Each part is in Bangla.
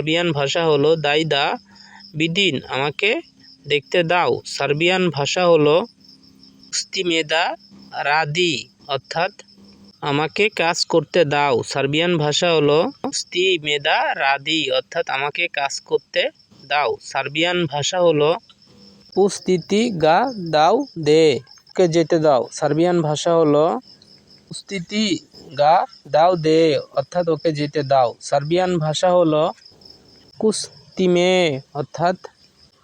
সার্বিয়ান ভাষা হলো দাইদা বিদিন। আমাকে দেখতে দাও। সার্বিয়ান ভাষা হলো উস্তিমেদা রাদি, অর্থাৎ আমাকে কাজ করতে দাও। সার্বিয়ান ভাষা হলো উস্তিমেদা রাদি, অর্থাৎ আমাকে কাজ করতে দাও। সার্বিয়ান ভাষা হলো পুস্তিতি গা দাও দে, কে যেতে দাও। সার্বিয়ান ভাষা হলো পুস্তিতি গা দাও দে, অর্থাৎ ওকে যেতে দাও। সার্বিয়ান ভাষা হলো কুস্তিমে অর্থাৎ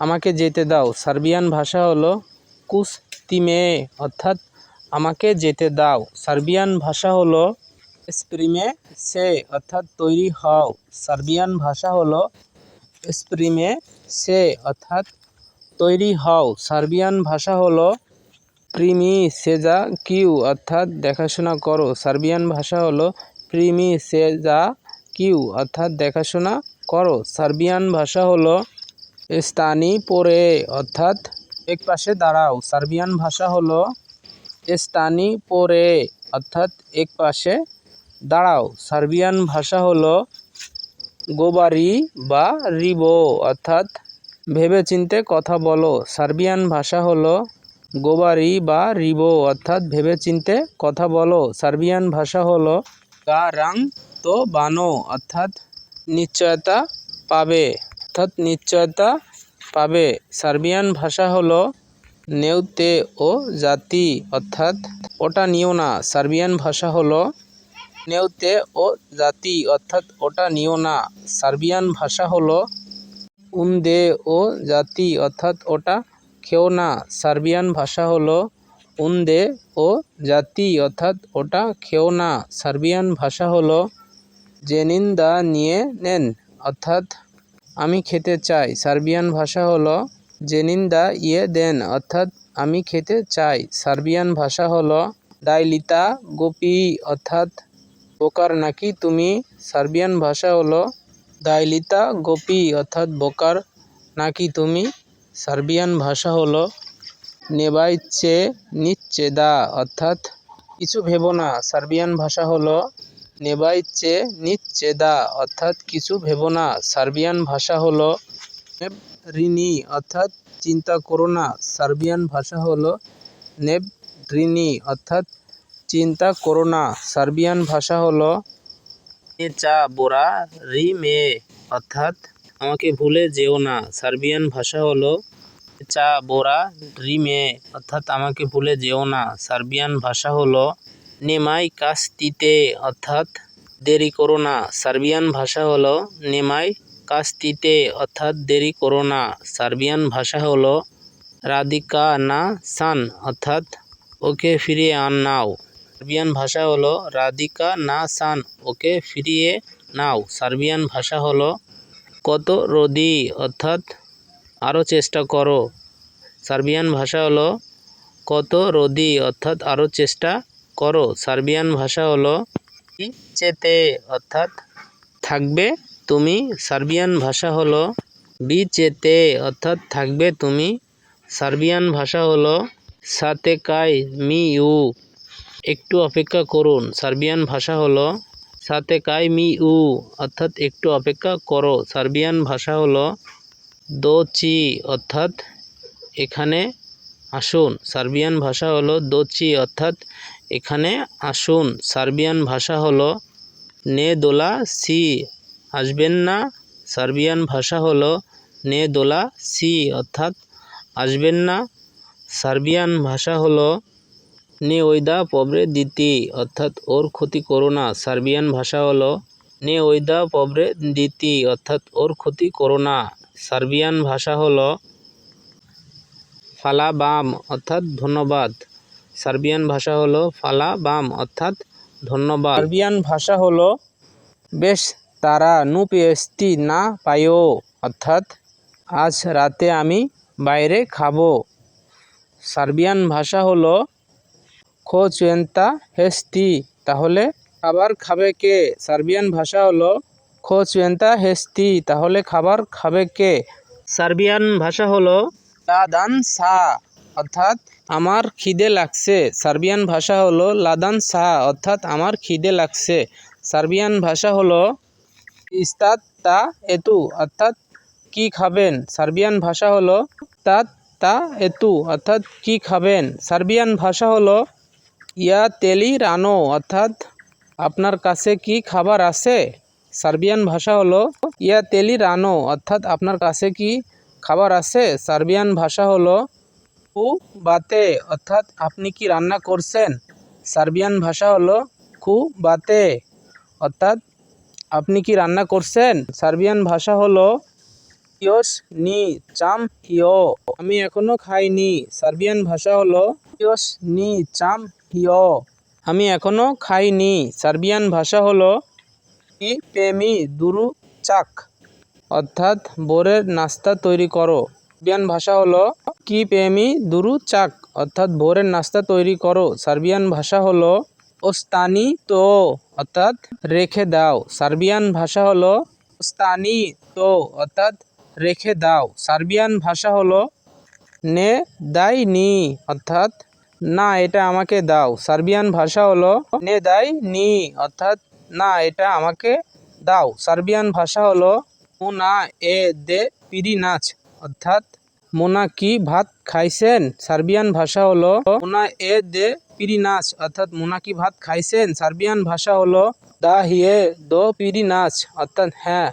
আমাকে যেতে দাও। সার্বিয়ান ভাষা হলো কুস্তিমে অর্থাৎ আমাকে যেতে দাও। সার্বিয়ান ভাষা হলো স্প্রিমে সে, অর্থাৎ তৈরি হও। সার্বিয়ান ভাষা হলো স্প্রিমে সে, অর্থাৎ তৈরি হও। সার্বিয়ান ভাষা হলো প্রিমি সেজা কিউ, অর্থাৎ দেখাশোনা করো। সার্বিয়ান ভাষা হলো প্রিমি সেজা কিউ, অর্থাৎ দেখাশোনা করো। সার্বিয়ান ভাষা হলো স্থানি পরে, অর্থাৎ এক পাশে দাঁড়াও। সার্বিয়ান ভাষা হলো স্থানি পরে, অর্থাৎ এক পাশে দাঁড়াও। সার্বিয়ান ভাষা হলো গোবারি বা রিবো, অর্থাৎ ভেবেচিন্তে কথা বলো। সার্বিয়ান ভাষা হলো গোবারি বা রিবো, অর্থাৎ ভেবেচিন্তে কথা বলো। সার্বিয়ান ভাষা হলো গা রাং তো বানো, অর্থাৎ নিশ্চয়তা পাবে। অর্থাৎ নিশ্চয়তা পাবে। সার্বিয়ান ভাষা হলো নেউতে ও জাতি, অর্থাৎ ওটা নিও না। সার্বিয়ান ভাষা হলো নেউতে ও জাতি, অর্থাৎ ওটা নিও না। সার্বিয়ান ভাষা হলো উন্দে ও জাতি, অর্থাৎ ওটা খেও না। সার্বিয়ান ভাষা হলো উন্দে ও জাতি, অর্থাৎ ওটা খেও না। সার্বিয়ান ভাষা হলো জেনিন্দা নিয়ে নেন। অর্থাৎ, আমি খেতে চাই। সার্বিয়ান ভাষা হলো জেনিন্দা ইয়ে দেন। অর্থাৎ, আমি খেতে চাই। সার্বিয়ান ভাষা হলো, দাইলিতা গোপি। অর্থাৎ, বোকার নাকি তুমি? সার্বিয়ান ভাষা হলো, দাইলিতা গোপি। অর্থাৎ, বোকার নাকি তুমি? সার্বিয়ান ভাষা হলো, নেবাইচে নিচ্চেদা অর্থাৎ, কিছু ভেবো না। সার্বিয়ান ভাষা হলো নেবাইচে নিচ্চেদা অর্থাৎ কিছু ভেবো না। সার্বিয়ান ভাষা হলো নেব ঋণী অর্থাৎ চিন্তা করো না। সার্বিয়ান ভাষা হলো নেব ঋণী অর্থাৎ চিন্তা করো না। সার্বিয়ান ভাষা হলো চা বোরা রি মে। অর্থাৎ আমাকে ভুলে যেও না। সার্বিয়ান ভাষা হলো চা বোরা রিমে অর্থাৎ আমাকে ভুলে যেও না। সার্বিয়ান ভাষা হলো নেমাই কাস্তিতে, অর্থাৎ দেরি করো না। সার্বিয়ান ভাষা হলো নেমাই কাস্তিতে, অর্থাৎ দেরি করো না। সার্বিয়ান ভাষা হলো রাধিকা না সান, অর্থাৎ ওকে ফিরিয়ে আন নাও। সার্বিয়ান ভাষা হলো রাধিকা না সান, ওকে ফিরিয়ে নাও। সার্বিয়ান ভাষা হলো কত রদি অর্থাৎ আরও চেষ্টা করো। সার্বিয়ান ভাষা হলো কত রদি অর্থাৎ আরও চেষ্টা করো। সার্বিয়ান ভাষা হলো চেতে অর্থাৎ থাকবে তুমি। সার্বিয়ান ভাষা হলো বিচেতে, অর্থাৎ থাকবে তুমি। সার্বিয়ান ভাষা হলো সাতে কাই মি ইউ। একটু অপেক্ষা করুন। সার্বিয়ান ভাষা হলো সাতে কাই মি উ অর্থাৎ একটু অপেক্ষা করো। সার্বিয়ান ভাষা হলো দোচি অর্থাৎ এখানে আসুন, সার্বিয়ান ভাষা হলো দোচি, অর্থাৎ এখানে আসুন, সার্বিয়ান ভাষা হলো নে দোলা সি, আসবেন না, সার্বিয়ান ভাষা হলো নে দোলা সি, অর্থাৎ আসবেন না, সার্বিয়ান ভাষা হলো নে ওইদা পবরে দিতি, অর্থাৎ ওর ক্ষতি করো না, সার্বিয়ান ভাষা হলো নে ওইদা পবরে দিতি, অর্থাৎ ওর ক্ষতি করো না, সার্বিয়ান ভাষা হলো ফালা বাম অর্থাৎ ধন্যবাদ। সার্বিয়ান ভাষা হলো ফালা বাম অর্থাৎ ধন্যবাদ। সার্বিয়ান ভাষা হলো, বেশ, তারা নু পেস্তি না পায়ো, অর্থাৎ আজ রাতে আমি বাইরে খাব। সার্বিয়ান ভাষা হলো খো চুয়েন্তা হেস্তি তাহলে খাবার খাবে কে? সার্বিয়ান ভাষা হলো খো চুয়েন্তা হেস্তি তাহলে খাবার খাবে কে? সার্বিয়ান ভাষা হলো লাদান সা, অর্থাৎ আমার খিদে লাগছে। সার্বিয়ান ভাষা হলো লাদান সা, অর্থাৎ আমার খিদে লাগছে। সার্বিয়ান ভাষা হলো ইস্তাত তা এতু, অর্থাৎ কি খাবেন? সার্বিয়ান ভাষা হলো তা তা এতু, অর্থাৎ কি খাবেন? সার্বিয়ান ভাষা হলো ইয়া তেলি রানো, অর্থাৎ আপনার কাছে কি খাবার আছে? সার্বিয়ান ভাষা হলো ইয়া তেলি রানো, অর্থাৎ আপনার কাছে কি খাবার আছে, সার্বিয়ান ভাষা হলো কু বাতে অর্থাৎ আপনি কি রান্না করছেন? সার্বিয়ান ভাষা হলো কু বাতে অর্থাৎ আপনি কি রান্না করছেন? সার্বিয়ান ভাষা হলো ইয়স নি চাম ইয় আমি এখনও খাইনি। সার্বিয়ান ভাষা হলো ইয়স নি চাম হিও। আমি এখনও খাইনি। সার্বিয়ান ভাষা হলো ই পেমি দুরু চাক। অর্থাৎ বোরের নাস্তা তৈরি করো। সার্বিয়ান ভাষা হলো কি পেমি দুরু চাক। অর্থাৎ ভোরের নাস্তা তৈরি করো। সার্বিয়ান ভাষা হলো ওস্তানি তো, অর্থাৎ রেখে দাও। সার্বিয়ান ভাষা হলো ওস্তানি তো, অর্থাৎ রেখে দাও। সার্বিয়ান ভাষা হলো নে দাই নি, অর্থাৎ না, এটা আমাকে দাও। সার্বিয়ান ভাষা হলো নে দাই নি, অর্থাৎ না, এটা আমাকে দাও। সার্বিয়ান ভাষা হলো মোনা এ দে পিরি নাচ। অর্থাৎ মোনা কি ভাত খাইছেন? সার্বিয়ান ভাষা হলো মোনা এ দে পিরি নাচ। অর্থাৎ মোনা কি ভাত খাইছেন? সার্বিয়ান ভাষা হলো দা হিয়ে দো পিরি নাচ। অর্থাৎ হ্যাঁ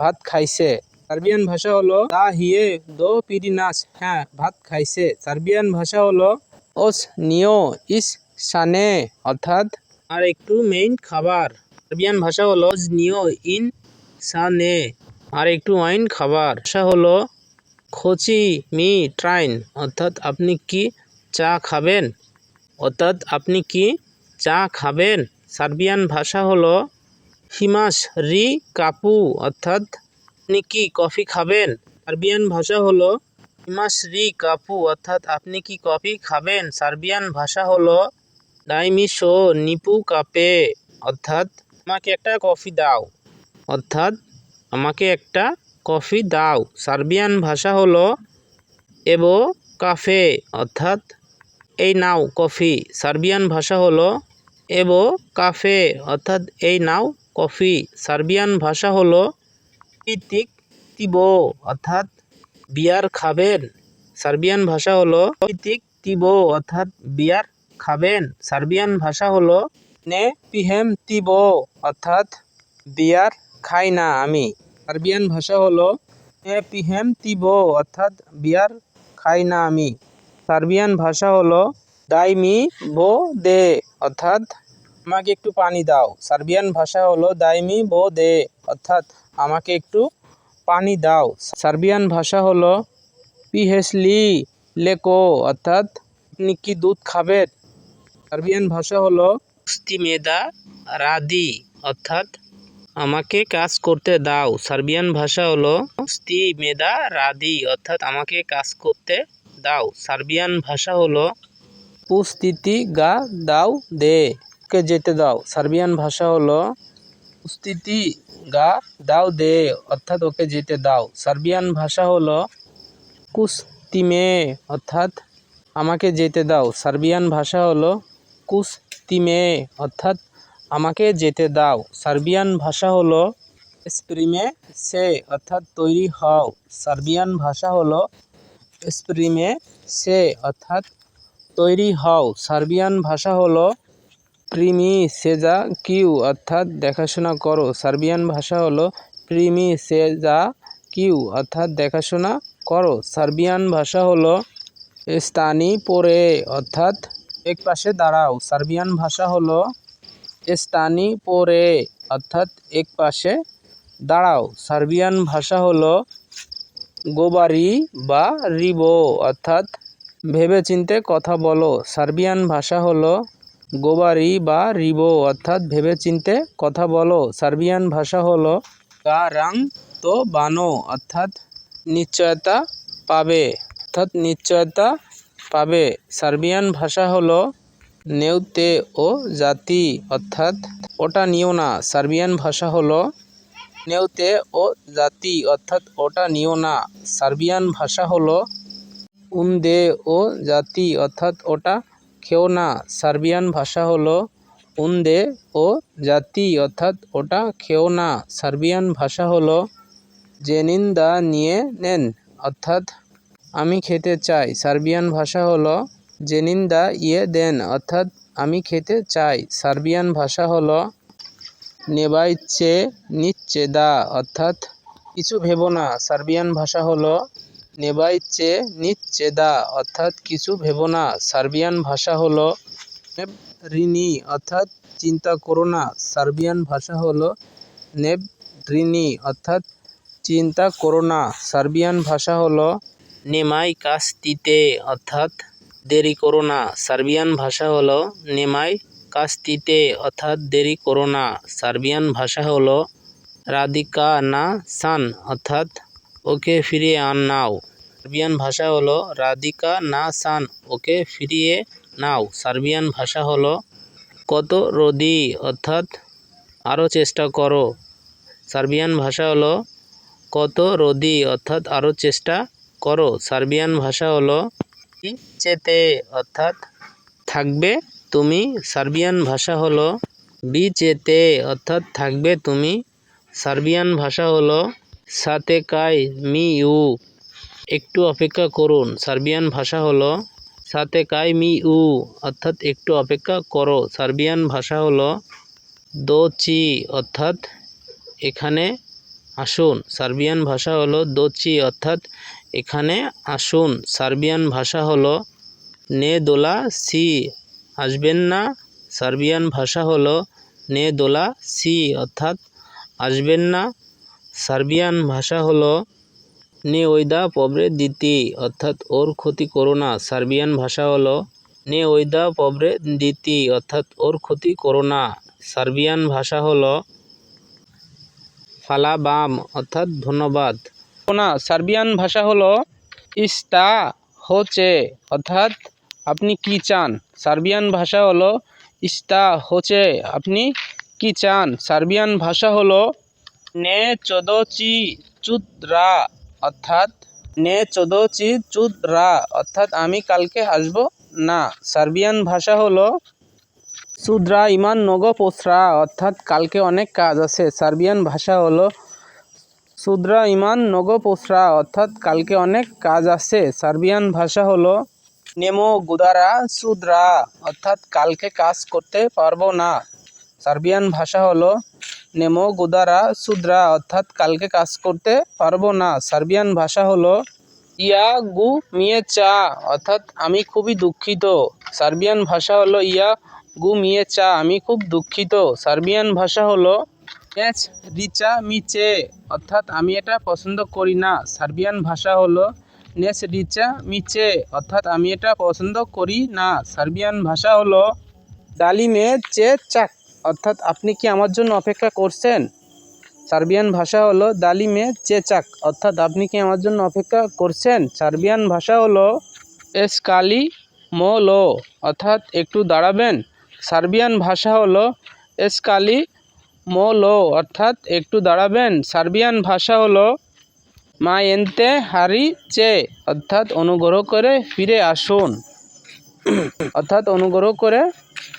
ভাত খাইছে। সার্বিয়ান ভাষা হলো দা হিয়ে দো পিরি নাচ। হ্যাঁ ভাত খাইছে। সার্বিয়ান ভাষা হলো ওস নিও ইস সানে। অর্থাৎ আর একটু মেইন খাবার। সার্বিয়ান ভাষা হলো নিও ইন সানে। আর একটু ওয়াইন খাবার। ভাষা হলো খোচি মি ট্রাইন অর্থাৎ আপনি কি চা খাবেন? অর্থাৎ আপনি কি চা খাবেন? সার্বিয়ান ভাষা হলো হিমাস রি কাপু, অর্থাৎ আপনি কি কফি খাবেন? সার্বিয়ান ভাষা হলো হিমাস রি কাপু, অর্থাৎ আপনি কি কফি খাবেন? সার্বিয়ান ভাষা হলো ডাইমিশো নিপু কাপে, অর্থাৎ আমাকে একটা কফি দাও। অর্থাৎ আমাকে একটা কফি দাও। সার্বিয়ান ভাষা হলো এবো কাফে, অর্থাৎ এই নাও কফি। সার্বিয়ান ভাষা হলো এবো কাফে, অর্থাৎ এই নাও কফি। সার্বিয়ান ভাষা হলো ইতিক তিবো, অর্থাৎ বিয়ার খাবেন। সার্বিয়ান ভাষা হলো ইতিক তিবো, অর্থাৎ বিয়ার খাবেন। সার্বিয়ান ভাষা হলো নে পিহেম তিবো, অর্থাৎ বিয়ার খাই না আমি। সার্বিয়ান ভাষা হলো নে পিহেম তিবো, অর্থাৎ বিয়ার খাই না আমি। সার্বিয়ান ভাষা হলো দাইমি বো দে, অর্থাৎ আমাকে একটু পানি দাও। সার্বিয়ান ভাষা হলো দাইমি বো দে, অর্থাৎ আমাকে একটু পানি দাও। সার্বিয়ান ভাষা হলো পিহেসলি লেকো, অর্থাৎ আপনি কি দুধ খাবেন? সার্বিয়ান ভাষা হলো মেদা রাদি, অর্থাৎ আমাকে কাজ করতে দাও। সার্বিয়ান ভাষা হলো স্তি মেদা, রাদি, অর্থাৎ আমাকে কাজ করতে দাও। সার্বিয়ান ভাষা হলো পুস্তিতি গা দাও, দে, কে যেতে দাও। সার্বিয়ান ভাষা হলো পুস্তিতি গা দাও, দে, অর্থাৎ ওকে যেতে দাও। সার্বিয়ান ভাষা হলো কুস্তিমে, অর্থাৎ আমাকে যেতে দাও। সার্বিয়ান ভাষা হলো কুস্তিমে, অর্থাৎ আমাকে যেতে দাও। সার্বিয়ান ভাষা হলো স্প্রিমে সে, অর্থাৎ তৈরি হও। সার্বিয়ান ভাষা হলো স্প্রিমে সে, অর্থাৎ তৈরি হও। সার্বিয়ান ভাষা হলো প্রিমি সেজা কিউ, অর্থাৎ দেখাশোনা করো। সার্বিয়ান ভাষা হলো প্রিমি সেজা কিউ, অর্থাৎ দেখাশোনা করো। সার্বিয়ান ভাষা হলো স্তানি পরে, অর্থাৎ এক পাশে দাঁড়াও। সার্বিয়ান ভাষা হলো স্তানি পরে, অর্থাৎ এক পাশে। দাঁড়াও, সার্বিয়ান ভাষা হলো গোবারি বা রিবো, অর্থাৎ ভেবেচিন্তে কথা বলো। সার্বিয়ান ভাষা হলো গোবারি বা রিবো, অর্থাৎ ভেবেচিন্তে কথা বলো। সার্বিয়ান ভাষা হলো গা রাং তো বানো, অর্থাৎ নিশ্চয়তা পাবে, অর্থাৎ নিশ্চয়তা পাবে। সার্বিয়ান ভাষা হলো নেউতে ও জাতি, অর্থাৎ ওটা নিও না। সার্বিয়ান ভাষা হলো নেউতে ও জাতি, অর্থাৎ ওটা নিও না। সার্বিয়ান ভাষা হলো উন্দে ও জাতি, অর্থাৎ ওটা খেও না। সার্বিয়ান ভাষা হলো উন্দে ও জাতি, অর্থাৎ ওটা খেও না। সার্বিয়ান ভাষা হলো জেনিন্দা নিয়ে নেন, অর্থাৎ আমি খেতে চাই। সার্বিয়ান ভাষা হলো জেনিন্দা ইয়ে দেন, অর্থাৎ আমি খেতে চাই। সার্বিয়ান ভাষা হলো নেবাইচে নিচ্ছে দা, অর্থাৎ কিছু ভেবো না। সার্বিয়ান ভাষা হল নেবাইচে নিচ্ছে দা, অর্থাৎ কিছু ভেবো না। সার্বিয়ান ভাষা হল ঋণী অর্থাৎ চিন্তা করো না। সার্বিয়ান ভাষা হল নেব ঋণী অর্থাৎ চিন্তা করো না। সার্বিয়ান ভাষা হল নেমাই কাস্তিতে অর্থাৎ দেরি করো না। সার্বিয়ান ভাষা হলো নেমাই কাস্তিতে, অর্থাৎ দেরি করো না। সার্বিয়ান ভাষা হলো রাধিকা না সান, অর্থাৎ ওকে ফিরিয়ে আন নাও। সার্বিয়ান ভাষা হলো রাধিকা না সান, ওকে ফিরিয়ে নাও। সার্বিয়ান ভাষা হলো কত রদি অর্থাৎ আরও চেষ্টা করো। সার্বিয়ান ভাষা হলো কত রদি অর্থাৎ আরও চেষ্টা করো। সার্বিয়ান ভাষা হলো চেতে, অর্থাৎ? থাকবে তুমি সার্বিয়ান ভাষা হলো বিচেতে অর্থাৎ থাকবে তুমি সার্বিয়ান ভাষা হলো সাতে কাই মি ইউ। একটু অপেক্ষা করুন, সার্বিয়ান ভাষা হলো সাতে কাই মি উ অর্থাৎ একটু অপেক্ষা করো। সার্বিয়ান ভাষা হলো দো চি, অর্থাৎ এখানে আসুন। সার্বিয়ান ভাষা হলো দোচি অর্থাৎ এখানে আসুন। সার্বিয়ান ভাষা হলো নে দোলা সি। আসবেন না, সার্বিয়ান ভাষা হলো নে দোলা সি, অর্থাৎ আসবেন না। সার্বিয়ান ভাষা হলো নে ওইদা পবরে দিতি, অর্থাৎ ওর ক্ষতি করো না। সার্বিয়ান ভাষা হলো নে ওইদা পবরে দিতি, অর্থাৎ ওর ক্ষতি করো না। সার্বিয়ান ভাষা হলো ফালাবাম, অর্থাৎ ধন্যবাদ। না সার্বিয়ান ভাষা হলো ইস্তা, হোচে, অর্থাৎ আপনি কি চান? সার্বিয়ান ভাষা হলো ইস্তা, হোচে, আপনি কি চান? সার্বিয়ান ভাষা হলো নে চোদচি চুদ্রা, অর্থাৎ নে চোদচি চুদ্রা, অর্থাৎ আমি কালকে আসব না। সার্বিয়ান ভাষা হলো সুদ্রা ইমান, নগ, পোসরা, অর্থাৎ কালকে অনেক কাজ আছে। সার্বিয়ান ভাষা হলো সুদ্রা ইমান নগ পোসরা, অর্থাৎ কালকে অনেক কাজ আছে। সার্বিয়ান ভাষা হলো নেমো গুদারা সুদ্রা, অর্থাৎ কালকে কাজ করতে পারব না। সার্বিয়ান ভাষা হলো নেমো গুদারা সুদ্রা, অর্থাৎ কালকে কাজ করতে পারব না। সার্বিয়ান ভাষা হলো ইয়া গু মিয়ে চা, অর্থাৎ আমি খুবই দুঃখিত। সার্বিয়ান ভাষা হলো ইয়া গু মিয়ে চা, আমি খুব দুঃখিত। সার্বিয়ান ভাষা হলো এচ রিচা মিচে অর্থাৎ আমি এটা পছন্দ করি না। সার্বিয়ান ভাষা হলো নেস রিচা মিচে অর্থাৎ আমি এটা পছন্দ করি না। সার্বিয়ান ভাষা হলো, ডালিমে চে চাক। অর্থাৎ আপনি কি আমার জন্য অপেক্ষা করছেন? সার্বিয়ান ভাষা হলো দালিমে চেচাক অর্থাৎ আপনি কি আমার জন্য অপেক্ষা করছেন? সার্বিয়ান ভাষা হলো, এস এসকালি মোলো অর্থাৎ একটু দাঁড়াবেন। সার্বিয়ান ভাষা হলো এসকালি মোলো, অর্থাৎ একটু দাঁড়াবেন। সার্বিয়ান ভাষা হলো মা এনতে হারি চে, অর্থাৎ অনুগ্রহ করে ফিরে আসুন। অর্থাৎ অনুগ্রহ করে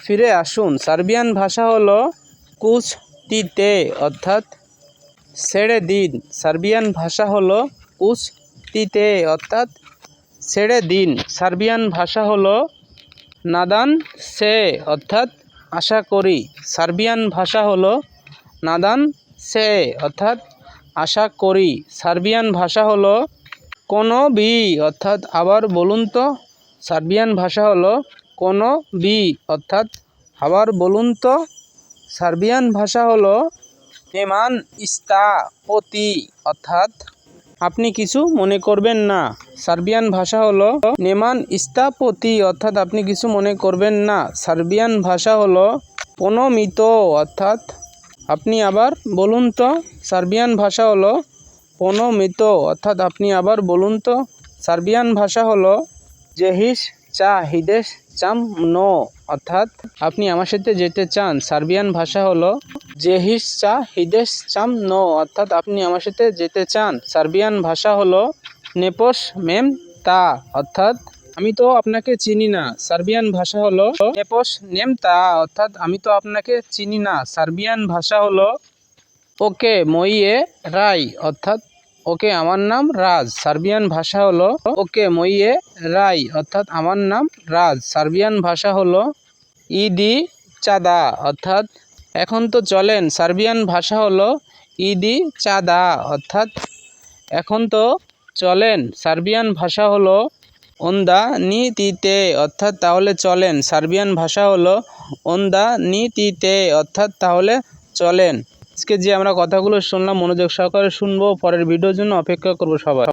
ফিরে আসুন। সার্বিয়ান ভাষা হলো কুচ তিতে অর্থাৎ ছেড়ে দিন। সার্বিয়ান ভাষা হলো কুচ তিতে অর্থাৎ ছেড়ে দিন। সার্বিয়ান ভাষা হলো নাদান সে, অর্থাৎ আশা করি। সার্বিয়ান ভাষা হলো নাদান সে, অর্থাৎ আশা করি। সার্বিয়ান ভাষা হলো কোনো বি, অর্থাৎ আবার বলুন তো, সার্বিয়ান ভাষা হলো কোনো বি, অর্থাৎ আবার বলুন তো, সার্বিয়ান ভাষা হলো নেমান ইস্তা পতি, অর্থাৎ আপনি কিছু মনে করবেন না। সার্বিয়ান ভাষা হলো নেমান ইস্তাপতি অর্থাৎ আপনি কিছু মনে করবেন না। সার্বিয়ান ভাষা হলো পনমিত অর্থাৎ আপনি আবার বলুন তো, সার্বিয়ান ভাষা হলো পনমিত অর্থাৎ আপনি আবার বলুন তো, সার্বিয়ান ভাষা হলো জেহিস চা হিদেশ চাম নো, অর্থাৎ আপনি আমার সাথে যেতে চান, সার্বিয়ান ভাষা হলো জেহিস চা হিদেশ চাম নো, অর্থাৎ আপনি আমার সাথে যেতে চান, সার্বিয়ান ভাষা হলো নেপোস মেম তা, অর্থাৎ আমি তো আপনাকে চিনি না। সার্বিয়ান ভাষা হলো নেপোস নেমতা অর্থাৎ আমি তো আপনাকে চিনি না। সার্বিয়ান ভাষা হলো ওকে মইয়ে রাই, অর্থাৎ ওকে আমার নাম রাজ। সার্বিয়ান ভাষা হলো ওকে মইয়ে রাই, অর্থাৎ আমার নাম রাজ। সার্বিয়ান ভাষা হলো ইডি চাঁদা, অর্থাৎ এখন তো চলেন, সার্বিয়ান ভাষা হলো ইডি চাঁদা, অর্থাৎ এখন তো চলেন। সার্বিয়ান ভাষা হলো ওন্দা নীতিতে, অর্থাৎ তাহলে চলেন। সার্বিয়ান ভাষা হলো ওন্দা নীতিতে, অর্থাৎ তাহলে চলেন। আজকে যে আমরা কথাগুলো শুনলাম, মনোযোগ সহকারে শুনব। পরের ভিডিওর জন্য অপেক্ষা করব সবাই।